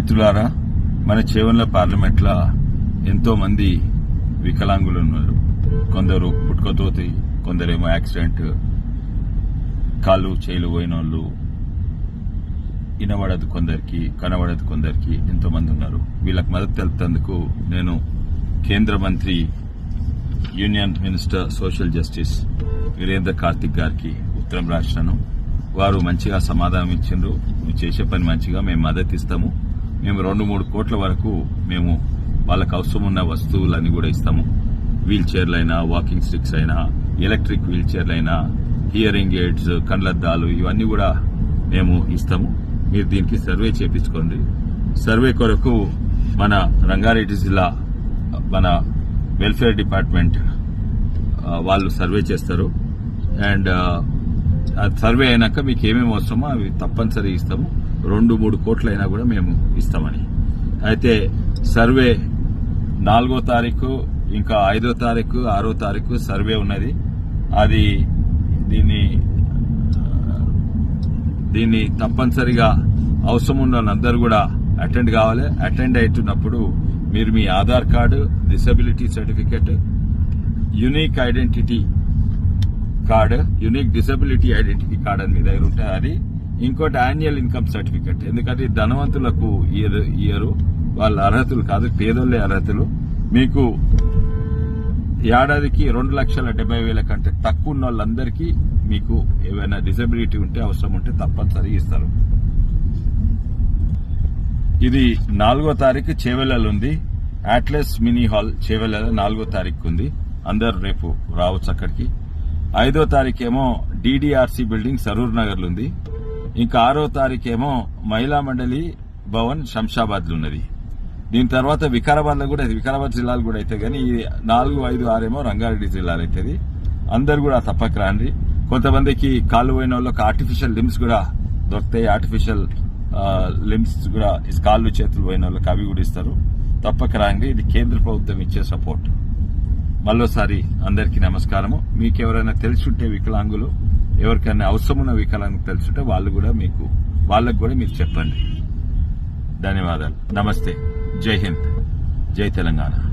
మిత్రులారా మన చేవన్ల పార్లమెంట్లో ఎంతో మంది వికలాంగులు ఉన్నారు కొందరు పుట్టుకతోతి కొందరేమో యాక్సిడెంట్ కాళ్ళు చేలు పోయిన వాళ్ళు వినబడదు కొందరికి కనబడదు కొందరికి ఎంతో మంది ఉన్నారు. వీళ్ళకి మద్దతు తెలుపుతందుకు నేను కేంద్ర మంత్రి union minister social justice Virendra Kartik గారికి ఉత్తరం రాసినాను వారు మంచిగా సమాధానం ఇచ్చిండ్రు. నువ్వు చేసే పని మంచిగా మేము మద్దతు ఇస్తాము. మేము రెండు మూడు కోట్ల వరకు మేము వాళ్ళకు అవసరం ఉన్న వస్తువులన్నీ కూడా ఇస్తాము. వీల్ చైర్లైనా వాకింగ్ స్టిక్స్ అయినా ఎలక్ట్రిక్ వీల్ చైర్లైనా హియరింగ్ ఎయిడ్స్ కండ్లద్దాలు ఇవన్నీ కూడా మేము ఇస్తాము. మీరు దీనికి సర్వే చేపించుకోండి. సర్వే కొరకు మన రంగారెడ్డి జిల్లా మన వెల్ఫేర్ డిపార్ట్మెంట్ వాళ్ళు సర్వే చేస్తారు. అండ్ సర్వే అయినాక మీకు ఏమేమి అవసరమో అవి తప్పనిసరి ఇస్తాము. రెండు మూడు కోట్లైనా కూడా మేము ఇస్తామని. అయితే సర్వే నాలుగో తారీఖు ఇంకా ఐదో తారీఖు ఆరో తారీఖు సర్వే ఉన్నది. అది దీన్ని దీన్ని తప్పనిసరిగా అవసరం ఉన్న వాళ్ళందరూ కూడా అటెండ్ కావాలి. అటెండ్ అవుతున్నప్పుడు మీరు మీ Aadhaar card disability certificate unique identity card unique disability identity card అని మీ దగ్గర ఉంటే అది ఇంకోటి యాన్యువల్ ఇన్కమ్ సర్టిఫికెట్ ఎందుకంటే ధనవంతులకు ఇయరు వాళ్ళ అర్హతలు కాదు పేదోళ్ళే అర్హతలు. మీకు ఏడాదికి రెండు లక్షల డెబ్బై వేల కంటే తక్కువ ఉన్న వాళ్ళందరికీ మీకు ఏమైనా డిసబిలిటీ ఉంటే అవసరం ఉంటే తప్పనిసరి ఇస్తారు. ఇది నాలుగో తారీఖు చేవెళ్ళలు ఉంది. అట్లస్ మినీ హాల్ చేవెళ్ళలో నాలుగో తారీఖు ఉంది అందరు రేపు రావచ్చు అక్కడికి. ఐదో తారీఖేమో డీడీఆర్సీ బిల్డింగ్ సరూర్ నగర్ ఉంది ఇంకా ఆరో తారీఖేమో మహిళా మండలి భవన్ శంషాబాద్లో ఉన్నది దీని తర్వాత వికారాబాద్లో కూడా వికారాబాద్ జిల్లాలు కూడా అయితే కానీ ఈ నాలుగు ఐదు ఆరేమో రంగారెడ్డి జిల్లాలు అవుతుంది అందరు కూడా తప్పక రాండి. కొంతమందికి కాళ్ళు పోయిన వాళ్ళకి ఆర్టిఫిషియల్ లిమ్స్ కూడా దొరుకుతాయి. ఆర్టిఫిషియల్ లిమ్స్ కూడా ఈ కాళ్ళు చేతులు పోయిన వాళ్ళకి అవి కూడా ఇస్తారు. తప్పక రాండి. ఇది కేంద్ర ప్రభుత్వం ఇచ్చే సపోర్ట్. మళ్ళోసారి అందరికీ నమస్కారము. మీకు ఎవరైనా తెలుసుంటే వికలాంగులు ఎవరికైనా అవసరమున్న వికలాంగులు తెలుసుంటే వాళ్ళు కూడా మీకు వాళ్ళకు కూడా మీరు చెప్పండి. ధన్యవాదాలు. నమస్తే. జై హింద్. జై తెలంగాణ.